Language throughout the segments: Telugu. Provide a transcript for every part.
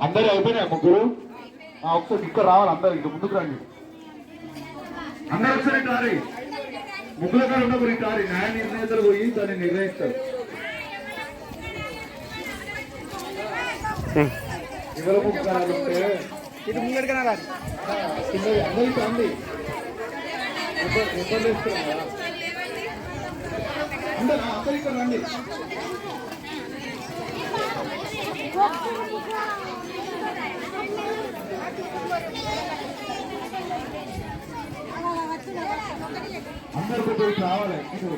అందరూ అయిపోయినాయి ముగ్గురు? ఆ, ఒకసారి ఇక్కడ రావాలి అందరు ఇంకా ముందుకు రండి. అందరూ ఒకసారి ఇటు రారి. ముగ్గుల కాడ ఉన్నప్పుడు ఇటు రారి. న్యాయ నిర్ణేతలు పోయి దాన్ని నిర్ణయిస్తారు. ఎవరు ముగ్గు కాడాలు ఉంటే? ఇటు ముంగడికైనా రాదు చిన్నది అందరికీ అంది ఇబ్బంది ఇబ్బంది ఇస్తున్నాం కదా అందరు అందరు ఇక్కడ రండి. అందరు కొంచెం ఇటు రావాలి ఇటు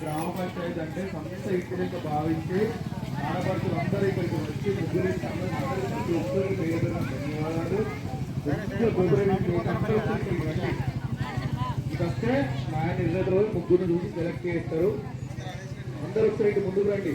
గ్రామ పంచాయతీ అంటే సంస్థ ఇక్కడిక భావించి ఆడపడుతులు అందరూ ఇక్కడికి వచ్చి ముగ్గురి అందరికీ ఒక్కరికి పేరు ధన్యవాదాలు ఒక్క గొర్రెలు అందరూ అందరూ ఇక్కడికి రండి. ఇక వస్తే న్యాయ నిర్ణేతలు ముగ్గురు చూసి సెలెక్ట్ చేస్తారు అందరూ ఒకసారి ముందుకు రండి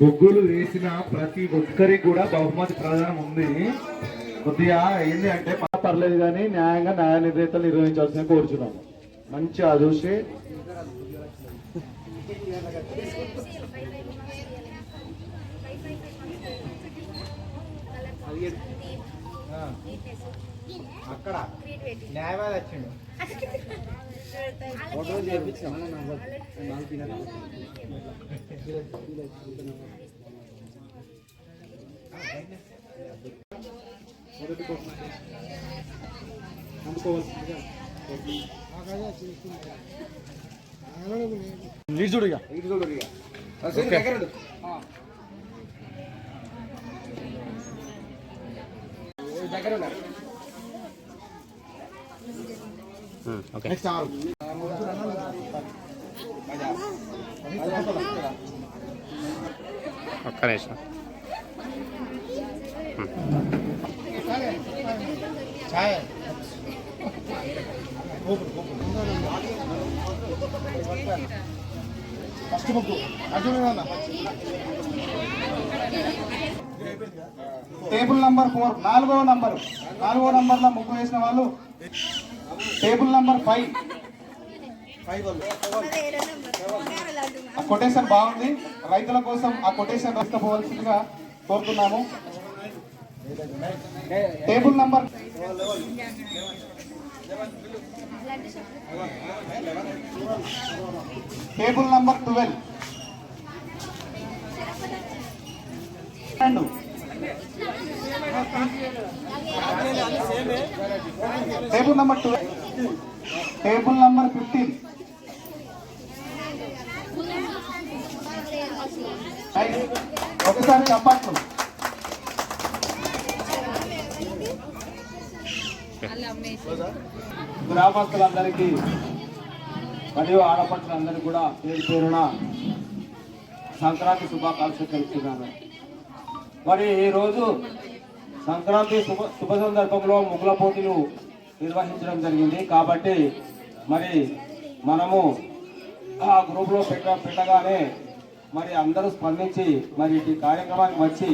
ముగ్గులు వేసిన ప్రతి ఒక్కరికి కూడా బహుమతి ప్రధానం ఉంది. కొద్దిగా ఏంటి అంటే మా పర్లేదు కానీ న్యాయంగా న్యాయ నిర్ణేతలు నిర్వహించాల్సిన కోరుచున్నాము మంచిగా చూసి అక్కడ. న్యాయవాది వచ్చిండు ఫోటో నిజుడు ఇక. ఇటు చూడు ఇక. ఓకే నెక్స్ట్ ఆరు. ఒక్క నిమిషం. ఛాయ్ ఫస్ట్ ముగ్గు టేబుల్ నంబర్ ఫోర్ నాలుగో నంబర్. నాలుగో నంబర్లో ముగ్గు వేసిన వాళ్ళు టేబుల్ నంబర్ ఫైవ్. ఆ కొటేషన్ బాగుంది. రైతుల కోసం ఆ కొటేషన్ రాకపోవలసిందిగా కోరుతున్నాము. Table number table number twelve రెండు table number twelve table number fifteen ఒకసారి చప్పట్లు గ్రామస్తులందరికీ మరియు ఆడపడులందరికీ కూడా పేరు పేరున సంక్రాంతి శుభాకాంక్షలు తెలుపుతున్నాను. మరి ఈరోజు సంక్రాంతి శుభ శుభ సందర్భంలో ముగ్గుల పోటీలు నిర్వహించడం జరిగింది. కాబట్టి మరి మనము ఆ గ్రూప్లో పెట్ట పెట్టగానే మరి అందరూ స్పందించి మరి ఈ కార్యక్రమానికి వచ్చి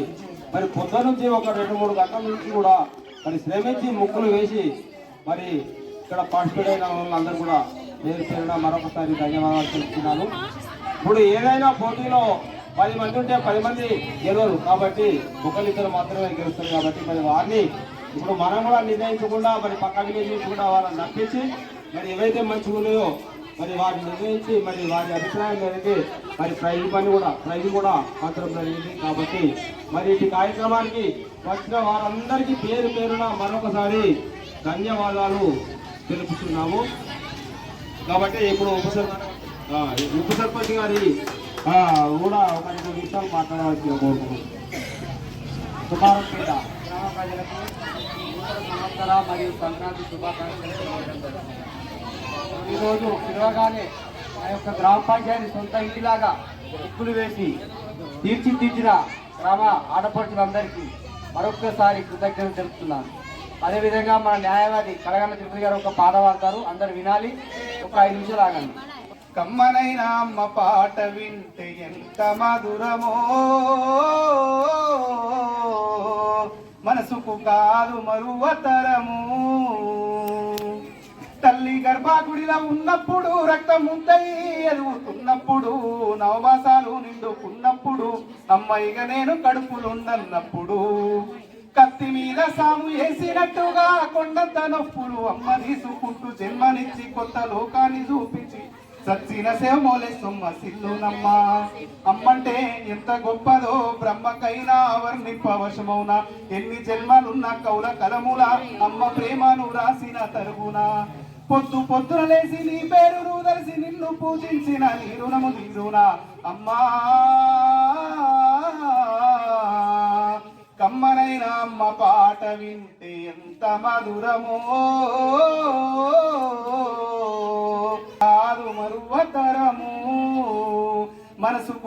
మరి పొద్దు నుంచి ఒక రెండు మూడు గంటల నుంచి కూడా మరి శ్రమించి ముగ్గులు వేసి మరి ఇక్కడ పార్టిసిపేట్ అయిన వాళ్ళందరూ కూడా పేరు పేరున మరొకసారి ధన్యవాదాలు తెలుపుతున్నాను. ఇప్పుడు ఏదైనా పోటీలో పది మంది ఉంటే పది మంది గెలవరు. కాబట్టి ఒకరిద్దరు మాత్రమే గెలుస్తారు కాబట్టి మరి వారిని ఇప్పుడు మనం కూడా నిర్ణయించకుండా మరి పక్క విలేజ్ కూడా వాళ్ళని నప్పించి మరి ఏవైతే మంచిగా ఉన్నాయో మరి వారిని నిర్ణయించి మరి వారి అభిప్రాయం జరిగితే మరి ప్రైజ్ పని కూడా ప్రైజ్ కూడా పంచడం జరిగింది. కాబట్టి మరి ఈ కార్యక్రమానికి వచ్చిన వారందరికీ పేరు పేరున మరొకసారి ధన్యవాదాలు తెలుపుతున్నాము. కాబట్టి ఇప్పుడు ఉప సర్పంచ్ ఉప సర్పంచ్ గారి కూడా ఒక రెండు నిమిషాలు మాట్లాడవలసి కోరుకుంటున్నాం సుమారుపేట గ్రామ ప్రజలకు సంవత్సర మరియు సంక్రాంతి శుభాకాంక్షలు ఈరోజు పిలవగానే ఆ యొక్క గ్రామ పంచాయతీ సొంత ఇంటిలాగా ఉప్పులు వేసి తీర్చిదిద్దిన గ్రామ ఆడపడుచులందరికీ మరొక్కసారి కృతజ్ఞతలు తెలుపుతున్నాను. అదేవిధంగా మన న్యాయవాది కడగన్న తిరుపతి గారు ఒక పాట పాడతారు. అందరు వినాలి. ఒక ఐదు నిమిషాలు ఆగండి. కమ్మనైన అమ్మ పాట వింటే ఎంత మధురమో. మనసుకు కాదు మరువతరము. తల్లి గర్భాగుడిలో ఉన్నప్పుడు రక్తం ఉంటాయి ఎదుగుతున్నప్పుడు నవమాసాలు నిండుకున్నప్పుడు అమ్మాయిగా నేను కడుపులున్నప్పుడు కత్తి మీద సాము వేసినట్టుగా కొండంత నొప్పులు అమ్మ తీసుకుంటూ జన్మనిచ్చి కొత్త లోకాన్ని చూపించి సచ్చిన సేమోలే సొమ్మ సిల్లునమ్మ. అమ్మంటే ఎంత గొప్పదో బ్రహ్మకైనా వర్ణింపవశమౌన ఎన్ని జన్మలున్న కౌల కలముల అమ్మ ప్రేమను రాసిన తరుగున. పొద్దు పొద్దున లేసి నీ పేరును దర్శి నిన్ను పూజించిన నీ రుణము తీరునా. అమ్మా! కమ్మనైన అమ్మ పాట వింటే ఎంత మధురమో. కాదు మరువతరము మనసు